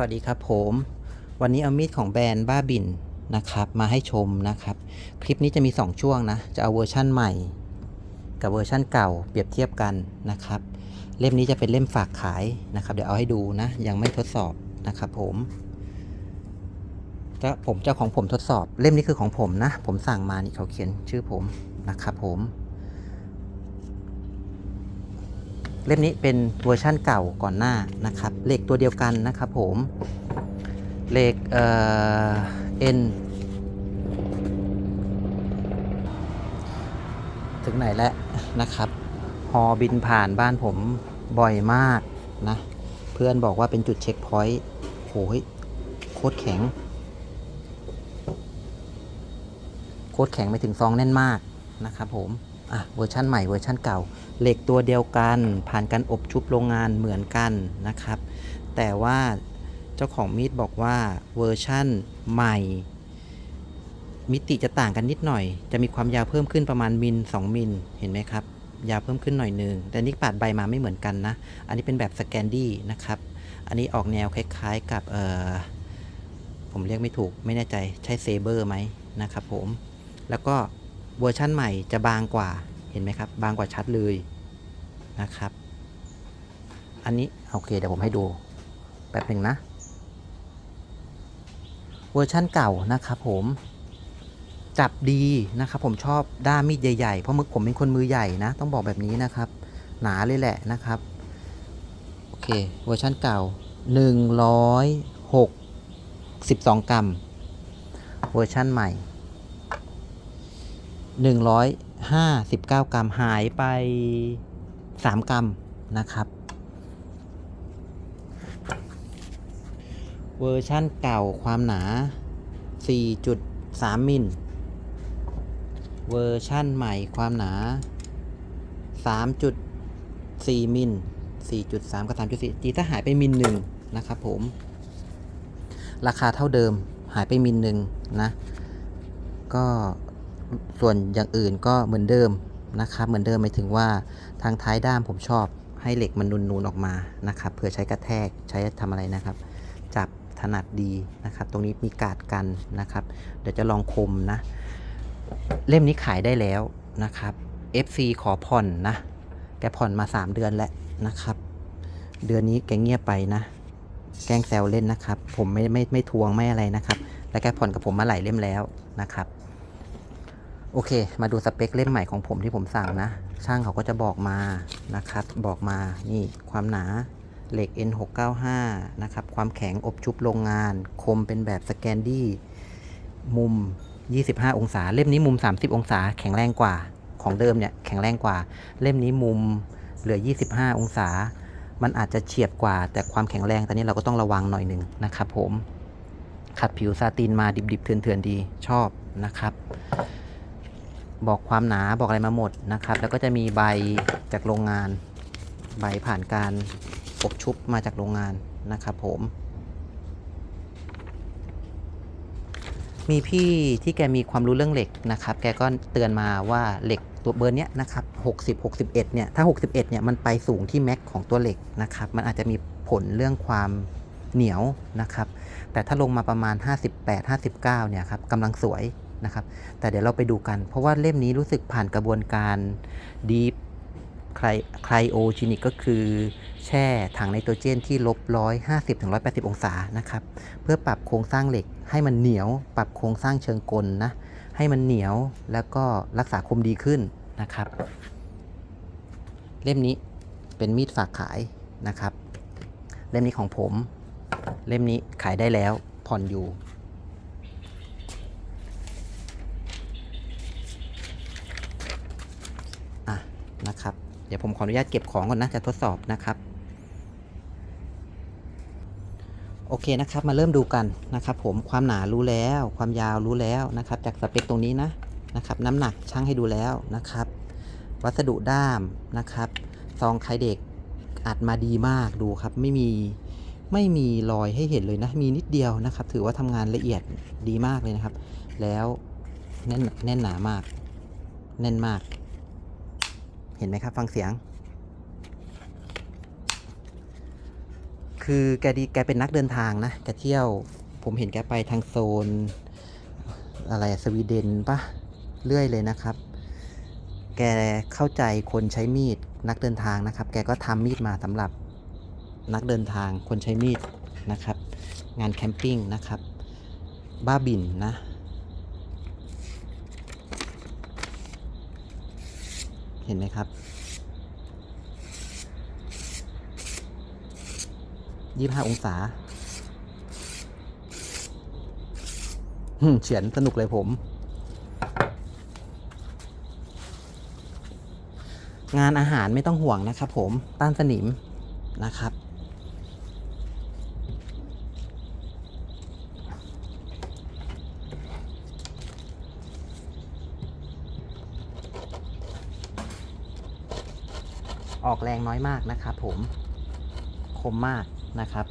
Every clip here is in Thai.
วัสดีครับผม วันนี้เอามีดของแบรนด์บ้าบินนะครับ มาให้ชมนะครับ คลิปนี้จะมี 2 ช่วงนะ จะเอาเวอร์ชั่นใหม่ กับเวอร์ชั่นเก่าเปรียบเทียบกันนะครับ เล่มนี้จะเป็นเล่มฝากขายนะครับ เดี๋ยวเอาให้ดูนะ ยังไม่ทดสอบนะครับผมจะผมเจ้าของผมทดสอบ เล่มนี้คือของผมนะ ผมสั่งมานี่เขาเขียนชื่อผมนะครับผม เล่มนี้เป็นเวอร์ชั่นเก่าก่อนหน้านะครับเหล็กตัวเดียวกันนะครับผมเหล็กเอ่อ N ถึงไหนแล้วนะครับ ฮอบินผ่านบ้านผมบ่อยมากนะ เพื่อนบอกว่าเป็นจุดเช็คพอยต์โหยโคตรแข็ง โคตรแข็งไปถึงซองแน่นมากนะครับผม อะเวอร์ชั่นใหม่เวอร์ชั่นเก่า เหล็กตัวเดียวกัน ผ่านการอบชุบโรงงานเหมือนกันนะครับ แต่ว่าเจ้าของมีดบอกว่าเวอร์ชั่นใหม่ มิติจะต่างกันนิดหน่อย จะมีความยาวเพิ่มขึ้นประมาณมิล2มิลเห็นไหมครับ ยาวเพิ่มขึ้นหน่อยหนึ่งแต่นี่ปาดใบมาไม่เหมือนกันนะ อันนี้เป็นแบบสแกนดี้นะครับ อันนี้ออกแนวคล้ายๆกับเออผมเรียกไม่ถูกไม่แน่ใจใช่เซเบอร์ไหมนะครับผมแล้วก็ เวอร์ชั่นใหม่จะบางกว่าเห็นไหมครับ บางกว่าชัดเลยนะครับ อันนี้โอเคเดี๋ยวผมให้ดูแป๊บหนึ่งนะ เวอร์ชั่นเก่านะครับผมจับดีนะครับผมชอบด้ามมีดใหญ่ๆ เพราะมือผมเป็นคนมือใหญ่นะ ต้องบอกแบบนี้นะครับ หนาเลยแหละนะครับ โอเค เวอร์ชั่นเก่า 106 12 กรัม เวอร์ชั่นใหม่ 159 กรัมหายไป 3 กรัมนะครับ เวอร์ชั่นเก่าความหนา 4.3 มิล เวอร์ชั่นใหม่ความหนา 3.4 มิล 4.3 กับ 3.4 จีถ้าหายไปมิลหนึ่งนะครับผม ราคาเท่าเดิมหายไปมิลหนึ่งนะ ก็ ส่วนอย่างอื่นก็เหมือนเดิมนะครับ เหมือนเดิมหมายถึงว่าทางท้ายด้ามผมชอบให้เหล็กมันนูนๆออกมานะครับเผื่อใช้กระแทกใช้ทำอะไรนะครับ จับถนัดดีนะครับ ตรงนี้มีกาดกันนะครับ เดี๋ยวจะลองคมนะ เล่มนี้ขายได้แล้วนะครับ FC ขอผ่อนนะ แกผ่อนมา 3 เดือนแล้วนะครับ เดือนนี้แกเงียบไปนะ แกล้งแซวเล่นนะครับ ผมไม่ไม่ไม่ทวงไม่อะไรนะครับ และแกผ่อนกับผมมาหลายเล่มแล้วนะครับ โอเค มาดูสเปคเล่มใหม่ของผมที่ผมสั่งนะ ช่างเขาก็จะบอกมานะครับ บอกมา นี่ความหนาเหล็ก N695 นะครับ ความแข็งอบชุบโรงงาน คมเป็นแบบสแกนดี้ มุม 25 องศา เล่มนี้มุม 30 องศา แข็งแรงกว่า ของเดิมเนี่ยแข็งแรงกว่า เล่มนี้มุมเหลือ 25 องศา มันอาจจะเฉียบกว่า แต่ความแข็งแรงตอนนี้เราก็ต้องระวังหน่อยหนึ่งนะครับผม ขัดผิวซาตินมาดิบๆเถื่อนๆดี ชอบนะครับ บอกความหนาบอกอะไรมาหมดนะครับ แล้วก็จะมีใบจากโรงงาน ใบผ่านการอบชุบมาจากโรงงานนะครับผม มีพี่ที่แกมีความรู้เรื่องเหล็กนะครับ แกก็เตือนมาว่าเหล็กตัวเบอร์เนี้ยนะครับ60 61เนี่ย ถ้า 61เนี่ยมันไปสูงที่แม็กของตัวเหล็กนะครับ มันอาจจะมีผลเรื่องความเหนียวนะครับ แต่ถ้าลงมาประมาณ 58 59เนี่ยครับกำลังสวย นะครับ แต่เดี๋ยวเราไปดูกัน เพราะว่าเล่มนี้รู้สึกผ่านกระบวนการดีฟไคลไคลโอจินิกก็คือ แช่ถังไนโตรเจนที่ลบ150ถึง180องศานะครับ เพื่อปรับโครงสร้างเหล็กให้มันเหนียว ปรับโครงสร้างเชิงกลนะ ให้มันเหนียวแล้วก็รักษาคมดีขึ้นนะครับ เล่มนี้เป็นมีดฝากขายนะครับ เล่มนี้ของผม เล่มนี้ขายได้แล้วผ่อนอยู่ อะ นะครับ เดี๋ยวผมขออนุญาตเก็บของก่อนนะ จะทดสอบนะครับ โอเคนะครับ มาเริ่มดูกันนะครับ ผมความหนารู้แล้ว ความยาวรู้แล้วนะครับ จากสเปคตรงนี้นะนะครับ น้ำหนักช่างให้ดูแล้วนะครับ วัสดุด้ามนะครับซองไคเด็กอัดมาดีมากดูครับ ไม่มีไม่มีรอยให้เห็นเลยนะ มีนิดเดียวนะครับ ถือว่าทำงานละเอียดดีมากเลยนะครับ แล้วแน่นแน่นหนามาก แน่นมาก เห็นไหมครับ ฟังเสียง คือแกดีแกเป็นนักเดินทางนะแกเที่ยว ผมเห็นแกไปทางโซน อะไรสวีเดนปะเรื่อยเลยนะครับ แกเข้าใจคนใช้มีดนักเดินทางนะครับ แกก็ทำมีดมาสำหรับนักเดินทางคนใช้มีดนะครับ งานแคมปิ้งนะครับ บ้าบินนะ ห็นไหมครับยี่ห้าองศาหึ่มเฉียนสนุกเลยผม งานอาหารไม่ต้องห่วงนะครับผม ต้านสนิมนะครับ ออกแร งน้อยมากนะครับผมคมมากนะครับ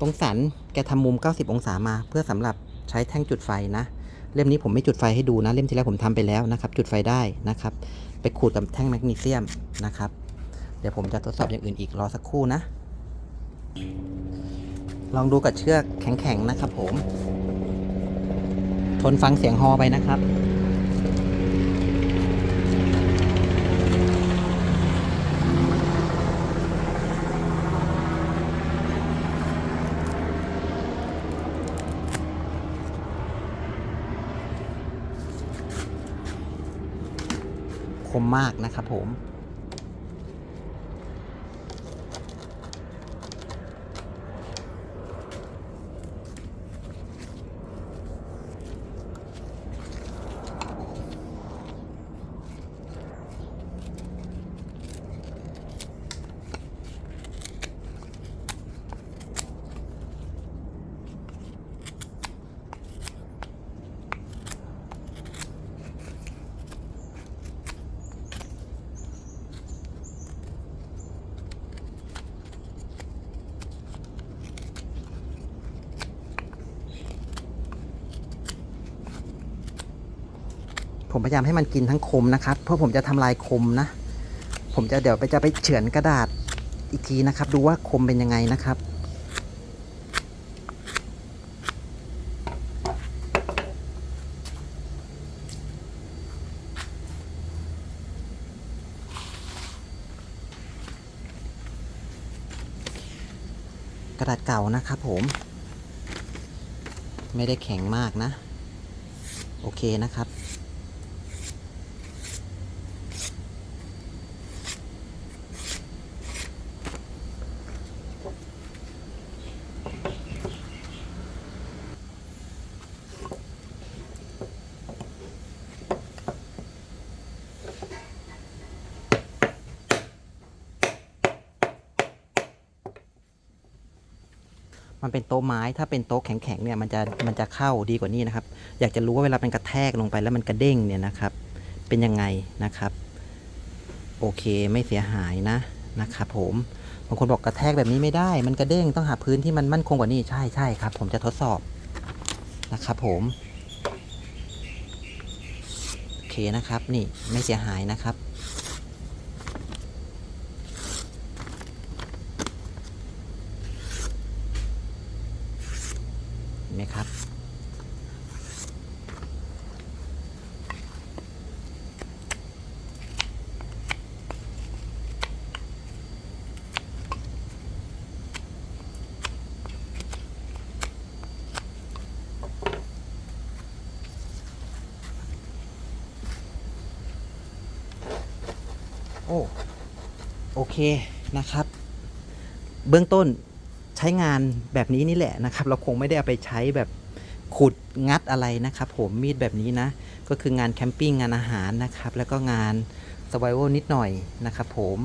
ตรงสันแกทำมุม 90 องศามา เพื่อสำหรับใช้แท่งจุดไฟนะ เล่มนี้ผมไม่จุดไฟให้ดูนะ เล่มที่แล้วผมทำไปแล้วนะครับ จุดไฟได้นะครับ ไปขูดกับแท่งแมกนีเซียมนะครับ เดี๋ยวผมจะทดสอบอย่างอื่นอีกรอสักครู่นะ ลองดูกับเชือกแข็งๆนะครับผม ทนฟังเสียงฮอไปนะครับ คมมากนะครับผม ผมพยายามให้มันกินทั้งคมนะครับ เพราะผมจะทำลายคมนะ ผมจะเดี๋ยวไปจะไปเฉือนกระดาษอีกทีนะครับ ดูว่าคมเป็นยังไงนะครับ กระดาษเก่านะครับผม ไม่ได้แข็งมากนะ โอเคนะครับ มันเป็นโต๊ะไม้ถ้าเป็นโต๊ะแข็งๆเนี่ยมันจะมันจะเข้าดีกว่านี้นะครับ อยากจะรู้ว่าเวลามันกระแทกลงไปแล้วมันกระเด้งเนี่ยนะครับ เป็นยังไงนะครับ โอเคไม่เสียหายนะนะครับผมบางคนบอกกระแทกแบบนี้ไม่ได้ มันกระเด้งต้องหาพื้นที่มันมั่นคงกว่านี้ใช่ใช่ครับ ผมจะทดสอบนะครับ ผมโอเคนะครับ นี่ไม่เสียหายนะครับ โอ้โอเคนะครับ เบื้องต้นใช้งานแบบนี้นี่แหละนะครับ เราคงไม่ได้เอาไปใช้แบบขุดงัดอะไรนะครับ ผมมีดแบบนี้นะ ก็คืองานแคมปิ้งงานอาหารนะครับ แล้วก็งานสไ i เวลนิดหน่อยนะครับ ผม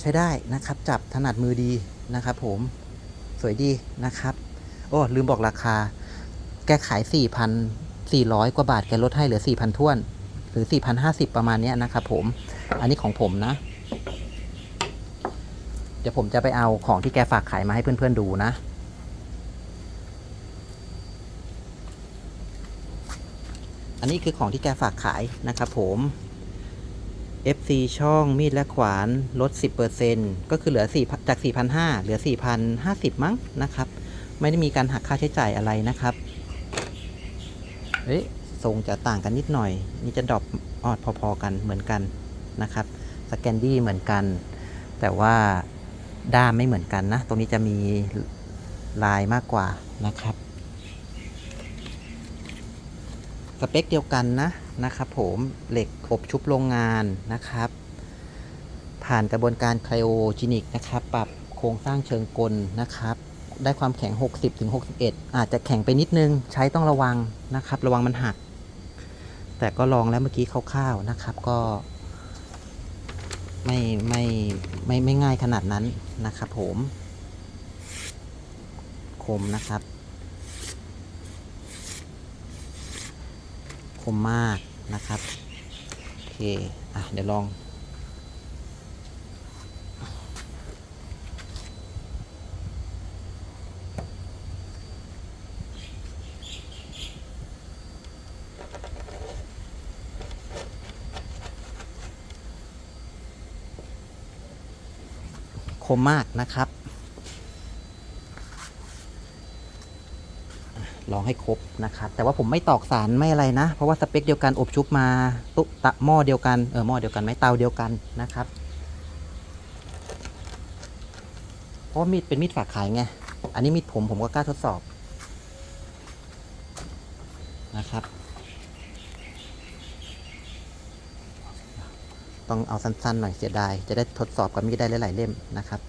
ใช้ได้นะครับ จับถนัดมือดีนะครับ ผมสวยดีนะครับ โอ้ลืมบอกราคา แกขาย 4,400 กว่าบาทแกลดให้เหลือ 4,000ท้วน หรือ 4,050 ประมาณนี้นะครับผม อันนี้ของผมนะ เดี๋ยวผมจะไปเอาของที่แกฝากขายมาให้เพื่อนๆดูนะ อันนี้คือของที่แกฝากขายนะครับผม FC ช่องมีดและขวานลด 10%ก็คือเหลือ4จาก 4,500เหลือ 4,050 มั้งนะครับ ไม่ได้มีการหักค่าใช้จ่ายอะไรนะครับ เอ๊ะทรงจะต่างกันนิดหน่อย นี่จะดรอปออดพอๆกันเหมือนกัน นะครับสแกนดี้เหมือนกัน แต่ว่าด้ามไม่เหมือนกันนะ ตรงนี้จะมีลายมากกว่านะครับ สเปคเดียวกันนะนะครับผมเหล็กอบชุบโรงงานนะครับ ผ่านกระบวนการไคลโอจินิกนะครับ ปรับโครงสร้างเชิงกลนะครับ ได้ความแข็ง 60ถึง61 อาจจะแข็งไปนิดนึง ใช้ต้องระวังนะครับ ระวังมันหัก แต่ก็ลองแล้วเมื่อกี้คร่าวๆนะครับ ก็ ไม่ไม่ไม่ไม่ง่ายขนาดนั้นนะครับผมคมนะครับ คมมากนะครับ โอเค อะ เดี๋ยวลอง มมากนะครับ ลองให้ครบนะครับ แต่ว่าผมไม่ตอกสารไม่อะไรนะ เพราะว่าสเปคเดียวกันอบชุบมาตุตะหม้อเดียวกันเออหม้อเดียวกันไหมเตาเดียวกันนะครับ เพราะมีดเป็นมีดฝากขายไง อันนี้มีดผมผมก็กล้าทดสอบนะครับ ต้องเอาสั้นๆหน่อยเสียดาย จะได้ทดสอบกับมีดได้หลายๆเล่มนะครับ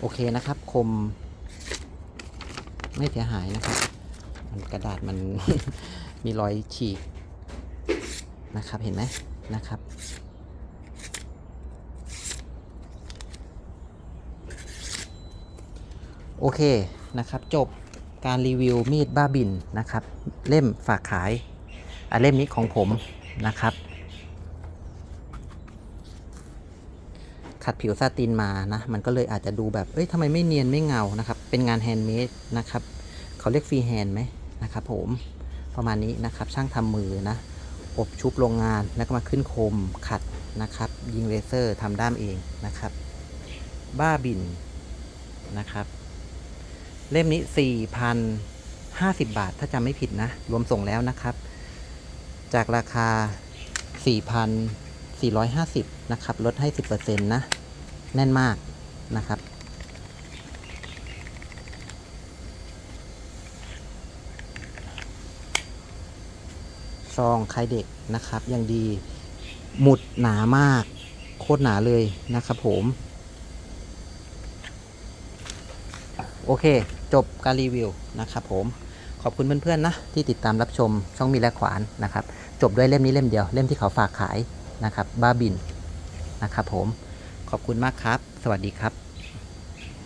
โอเคนะครับ คม ไม่เสียหายนะครับ มันกระดาษมัน มีรอยฉีกนะครับ เห็นไหม นะครับ โอเคนะครับจบการรีวิวมีดบ้าบินนะครับ เล่มฝากขายอเล่มนี้ของผมนะครับ ขัดผิวซาตินมานะ มันก็เลยอาจจะดูแบบ เอ้ยทำไมไม่เนียนไม่เงานะครับ เป็นงานแฮนด์เมดนะครับ เขาเรียกฟรีแฮนด์ไหมนะครับผมประมาณนี้นะครับช่างทำมือนะ อบชุบโรงงานแล้วก็มาขึ้นโคมขัดนะครับ ยิงเลเซอร์ทำด้ามเองนะครับ บ้าบินนะครับ เล่มนี้ 4,050 บาท ถ้าจำไม่ผิดนะ รวมส่งแล้วนะครับ จากราคา 4,450 นะครับ ลดให้ 10%นะ แน่นมากนะครับ ซองคลายเด็กนะครับยังดี หมุดหนามาก โคตรหนาเลยนะครับผม โอเค จบการรีวิวนะครับผม ขอบคุณเพื่อนๆนะที่ติดตามรับชมช่องมีและขวานนะครับ จบด้วยเล่มนี้เล่มเดียวเล่มที่เขาฝากขายนะครับ บ้าบินนะครับผม ขอบคุณมากครับ สวัสดีครับ